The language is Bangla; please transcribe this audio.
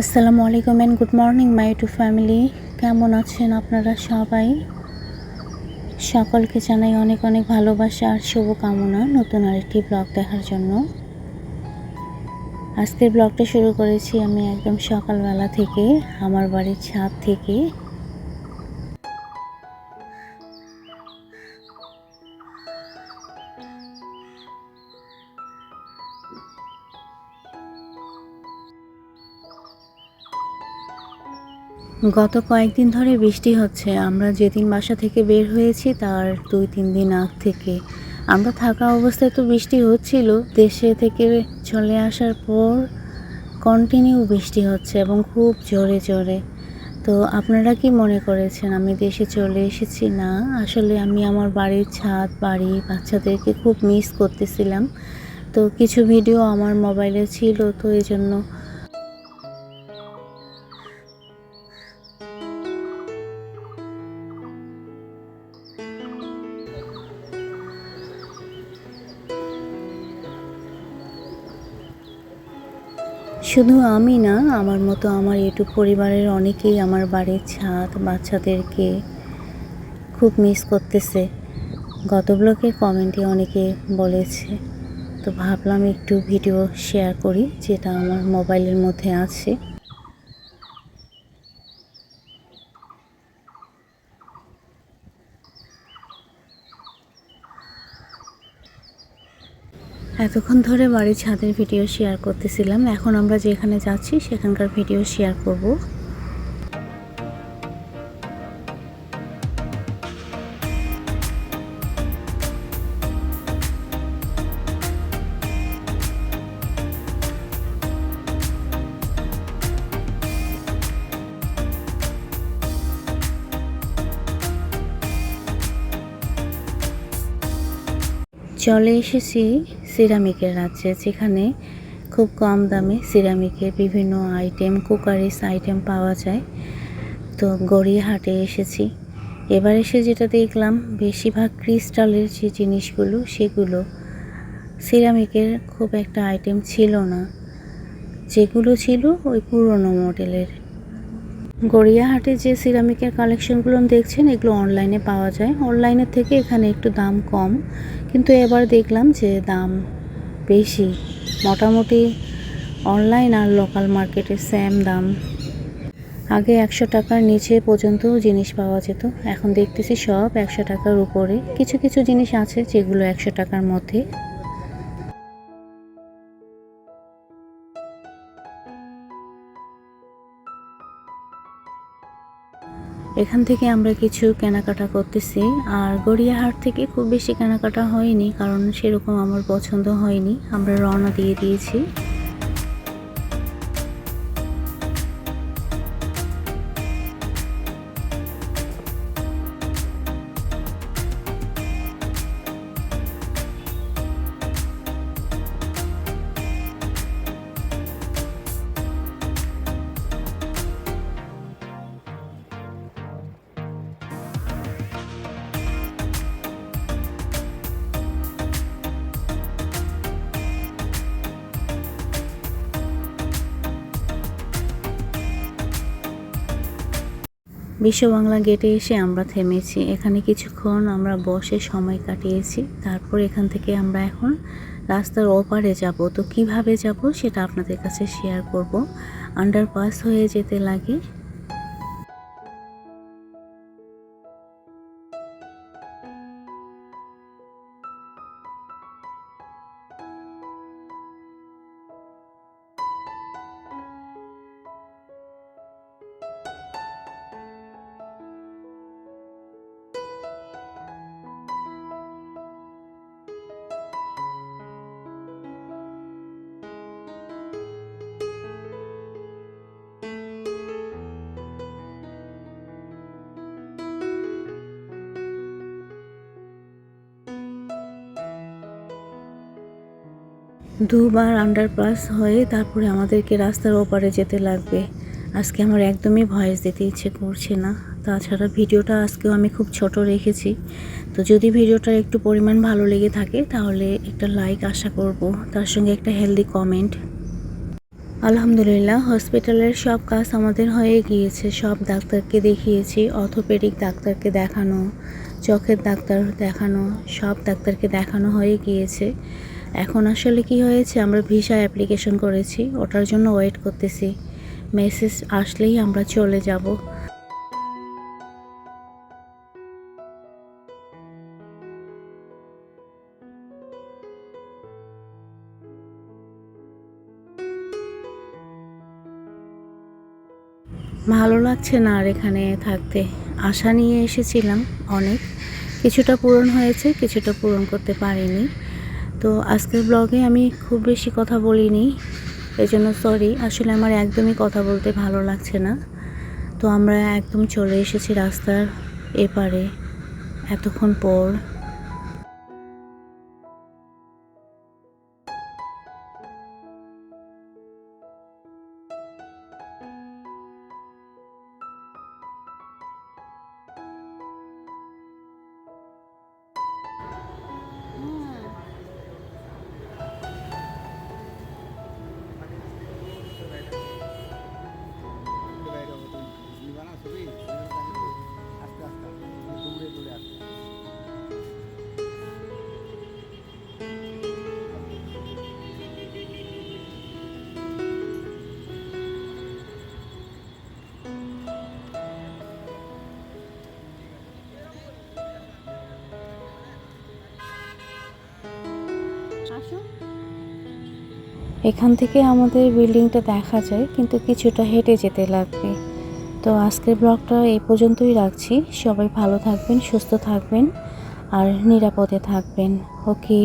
আসসালামু আলাইকুম and good morning my to family কেমন আছেন আপনারা সবাই? সকলকে জানাই অনেক অনেক ভালোবাসা আর শুভকামনা নতুন আরেকটি ব্লগ দেখার জন্য। আজকের ব্লগটা শুরু করেছি আমি একদম সকালবেলা থেকে, আমার বাড়ির ছাদ থেকে। গত কয়েকদিন ধরে বৃষ্টি হচ্ছে। আমরা যেদিন বাসা থেকে বের হয়েছি তার দুই, তিন দিন আগ থেকে। আমরা থাকা অবস্থায় তো বৃষ্টি হচ্ছিল। দেশে থেকে চলে আসার পর কন্টিনিউ বৃষ্টি হচ্ছে এবং খুব জোরে জোরে। তো আপনারা কি মনে করেছেন, আমি দেশে চলে এসেছি? না, আসলে আমি আমার বাড়ির ছাদ, বাড়ি, বাচ্চাদেরকে খুব মিস করতেছিলাম। তো কিছু ভিডিও আমার মোবাইলে ছিল, তো এই জন্য শুধু আমি না, আমার মতো আমার ইউটিউব পরিবারের অনেকেই আমার বাড়ির ছাদ বাচ্চাদেরকে খুব মিস করতেছে। গত ব্লকের কমেন্টে অনেকে বলেছে, তো ভাবলাম একটু ভিডিও শেয়ার করি, যেটা আমার মোবাইলের মধ্যে আছে। এতক্ষণ ধরে বাড়ির ছাদের ভিডিও শেয়ার করতেছিলাম। এখন আমরা যেখানে যাচ্ছি, সেখানকার ভিডিও শেয়ার করব। চলে এসেছি সিরামিকের রাজ্যে, যেখানে খুব কম দামে সিরামিকের বিভিন্ন আইটেম কুকারিস আইটেম পাওয়া যায়। তো গড়িয়াহাটে এসেছি। এবার এসে যেটা দেখলাম, বেশিরভাগ ক্রিস্টালের যে জিনিসগুলো, সেগুলো সিরামিকের খুব একটা আইটেম ছিল না। যেগুলো ছিল ওই পুরনো মডেলের গড়িয়াহাটে যে সিরামিকের কালেকশনগুলো দেখছেন, এগুলো অনলাইনে পাওয়া যায়। অনলাইনের থেকে এখানে একটু দাম কম। কিন্তু এবার দেখলাম যে দাম বেশি। মোটামুটি অনলাইন আর লোকাল মার্কেটে সেম দাম। আগে একশো টাকার নিচে পর্যন্ত জিনিস পাওয়া যেত। এখন দেখতেছি সব একশো টাকার উপরে। কিছু কিছু জিনিস আছে যেগুলো একশো টাকার মধ্যে। এখান থেকে আমরা কিছু কেনাকাটা করতেছি। আর গড়িয়াহাট থেকে খুব বেশি কেনাকাটা হয়নি, কারণ সেরকম আমার পছন্দ হয়নি। আমরা রওনা দিয়ে দিয়েছি। বিশ্ব বাংলা গেটে এসে আমরা থেমেছি। এখানে কিছুক্ষণ আমরা বসে সময় কাটিয়েছি। তারপর এখান থেকে আমরা এখন রাস্তার ওপারে যাব। তো কীভাবে যাব সেটা আপনাদের কাছে শেয়ার করব। আন্ডারপাস হয়ে যেতে লাগে। দুবার আন্ডারপাস হয়ে তারপরে আমাদেরকে রাস্তার ওপারে যেতে লাগবে। আজকে আমার একদমই ভয়েস দিতে ইচ্ছে করছে না। তাছাড়া ভিডিওটা আজকেও আমি খুব ছোট রেখেছি। তো যদি ভিডিওটার একটু পরিমাণ ভালো লেগে থাকে, তাহলে একটা লাইক আশা করব। তার সঙ্গে একটা হেলদি কমেন্ট আলহামদুলিল্লাহ হসপিটালের সব কাজ আমাদের হয়ে গিয়েছে। সব ডাক্তারকে দেখিয়েছি অর্থোপেডিক ডাক্তারকে দেখানো, চোখের ডাক্তার দেখানো, সব ডাক্তারকে দেখানো হয়ে গিয়েছে। এখন আসলে কি হয়েছে, আমরা ভিসা অ্যাপ্লিকেশন করেছি, ওটার জন্য ওয়েট করতেছি। মেসেজ আসলেই আমরা চলে যাব। ভালো লাগছে না আর এখানে থাকতে। আশা নিয়ে এসেছিলাম অনেক। কিছুটা পূরণ হয়েছে, কিছুটা পূরণ করতে পারিনি। তো আজকের ব্লগে আমি খুব বেশি কথা বলিনি এই জন্য সরি আসলে আমার একদমই কথা বলতে ভালো লাগছে না। তো আমরা একদম চলে এসেছি রাস্তার এপারে, এতক্ষণ পর। এখান থেকে আমাদের বিল্ডিংটা দেখা যায়, কিন্তু কিছুটা হেঁটে যেতে লাগবে। তো আজকের ব্লগটা এই পর্যন্তই রাখছি। সবাই ভালো থাকবেন, সুস্থ থাকবেন আর নিরাপদে থাকবেন। ওকে?